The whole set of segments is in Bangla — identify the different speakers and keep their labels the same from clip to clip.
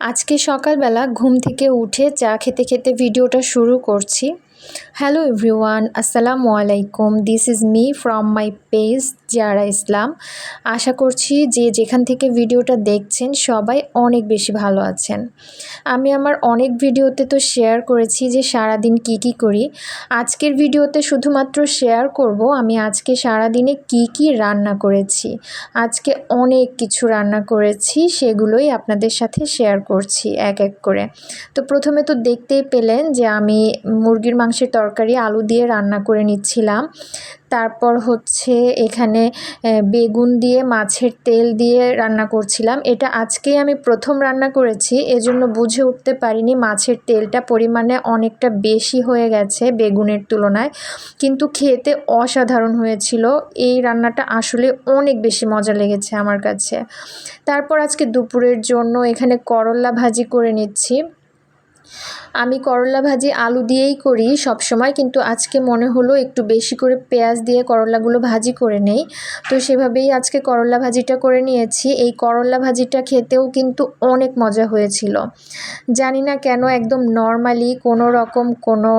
Speaker 1: আজকে সকালবেলা ঘুম থেকে উঠে চা খেতে খেতে ভিডিওটা শুরু করছি। হ্যালো এভরিওয়ান আসসালামু আলাইকুম this is me from my page Ziara Islam আশা করছি যে যেখান থেকে ভিডিওটা দেখছেন, সবাই অনেক বেশি ভালো আছেন। আমি আমার অনেক ভিডিওতে তো শেয়ার করেছি যে সারাদিন কি কি করি। আজকের ভিডিওতে শুধুমাত্র শেয়ার করব আমি আজকে সারাদিনে কি কি রান্না করেছি। আজকে অনেক কিছু রান্না করেছি, সেগুলোই আপনাদের সাথে শেয়ার করছি এক এক করে। তো প্রথমে তো দেখতেই পেলেন যে আমি মুরগির মাংসের তরকারি, আলু দিয়ে রান্না করে নিচ্ছিলাম। তারপর হচ্ছে এখানে বেগুন দিয়ে, মাছের তেল দিয়ে রান্না করছিলাম। এটা আজকেই আমি প্রথম রান্না করেছি, এজন্য বুঝে উঠতে পারিনি মাছের তেলটা পরিমাণে অনেকটা বেশি হয়ে গেছে বেগুনের তুলনায়। কিন্তু খেতে অসাধারণ হয়েছিল। এই রান্নাটা আসলে অনেক বেশি মজা লেগেছে আমার কাছে। তারপর আজকে দুপুরের জন্য এখানে করল্লা ভাজি করে নিচ্ছি। আমি করলা ভাজি আলু দিয়েই করি সব সময় কিন্তু আজকে মনে হলো একটু বেশি করে পেঁয়াজ দিয়ে করলাগুলো ভাজি করে নেই। তো সেভাবেই আজকে করলা ভাজিটা করে নিয়েছি। এই করলা ভাজিটা খেতেও কিন্তু অনেক মজা হয়েছিল। জানি না কেন একদম নর্মালি কোনো রকম কোনো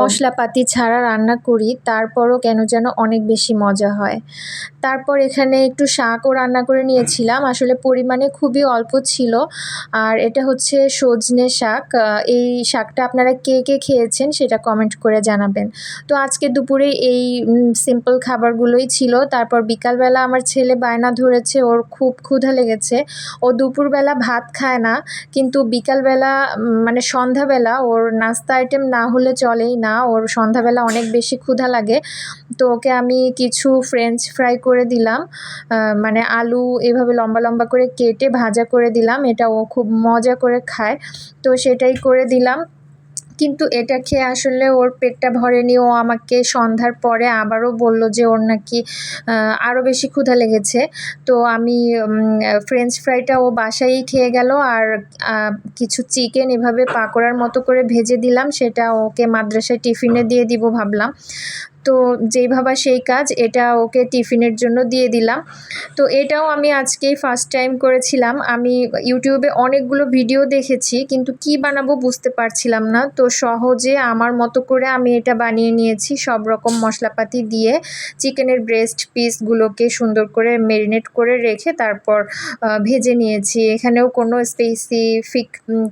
Speaker 1: মশলাপাতি ছাড়া রান্না করি, তারপরও কেন যেন অনেক বেশি মজা হয়। তারপর এখানে একটু শাকও রান্না করে নিয়েছিলাম। আসলে পরিমাণে খুবই অল্প ছিল। আর এটা হচ্ছে সজনে শাক। এই শাকটা আপনারা কে কে খেয়েছেন সেটা কমেন্ট করে জানাবেন। তো আজকে দুপুরে এই সিম্পল খাবারগুলোই ছিল। তারপর বিকালবেলা আমার ছেলে বায়না ধরেছে, ওর খুব ক্ষুধা লেগেছে। ও দুপুরবেলা ভাত খায় না, কিন্তু বিকালবেলা মানে সন্ধ্যাবেলা ওর নাস্তা আইটেম না হলে চলেই না। ওর সন্ধ্যাবেলা অনেক বেশি ক্ষুধা লাগে। তো ওকে আমি কিছু ফ্রেঞ্চ ফ্রাই করে দিলাম। মানে আলু এভাবে লম্বা লম্বা করে কেটে ভাজা করে দিলাম। এটা ও খুব মজা করে খায়। তো সেটাই করে দিলাম। কিন্তু এটা খেয়ে আসলে ওর পেটটা ভরেনি। ও আমাকে সন্ধ্যার পরে আবারও বলল যে ওর নাকি আরও বেশি ক্ষুধা লেগেছে। তো আমি ফ্রেঞ্চ ফ্রাইটা ও বাসায়ই খেয়ে গেল। আর কিছু চিকেন এভাবে পাকোড়ার মতো করে ভেজে দিলাম। সেটা ওকে মাদ্রাসায় টিফিনে দিয়ে দিব ভাবলাম। তো যেই ভাবা সেই কাজ, এটা ওকে টিফিনের জন্য দিয়ে দিলাম। তো এটাও আমি আজকেই ফার্স্ট টাইম করেছিলাম। আমি ইউটিউবে অনেকগুলো ভিডিও দেখেছি, কিন্তু কি বানাবো বুঝতে পারছিলাম না। তো সহজে আমার মতো করে আমি এটা বানিয়ে নিয়েছি, সব রকম মশলাপাতি দিয়ে। চিকেনের ব্রেস্ট পিসগুলোকে সুন্দর করে মেরিনেট করে রেখে তারপর ভেজে নিয়েছি। এখানেও কোনো স্পেসিফিক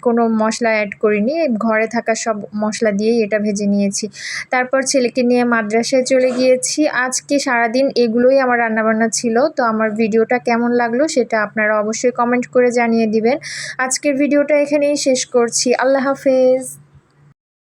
Speaker 1: কোনো মশলা অ্যাড করিনি। ঘরে থাকা সব মশলা দিয়েই এটা ভেজে নিয়েছি। তারপর ছেলেকে নিয়ে মাদ্রাসা বাসায় চলে গিয়েছি। আজকে সারাদিন এগুলোই আমার রান্নাবান্না ছিল। তো আমার ভিডিওটা কেমন লাগল সেটা আপনারা অবশ্যই কমেন্ট করে জানিয়ে দিবেন। আজকের ভিডিওটা এখানেই শেষ করছি। আল্লাহ হাফেজ।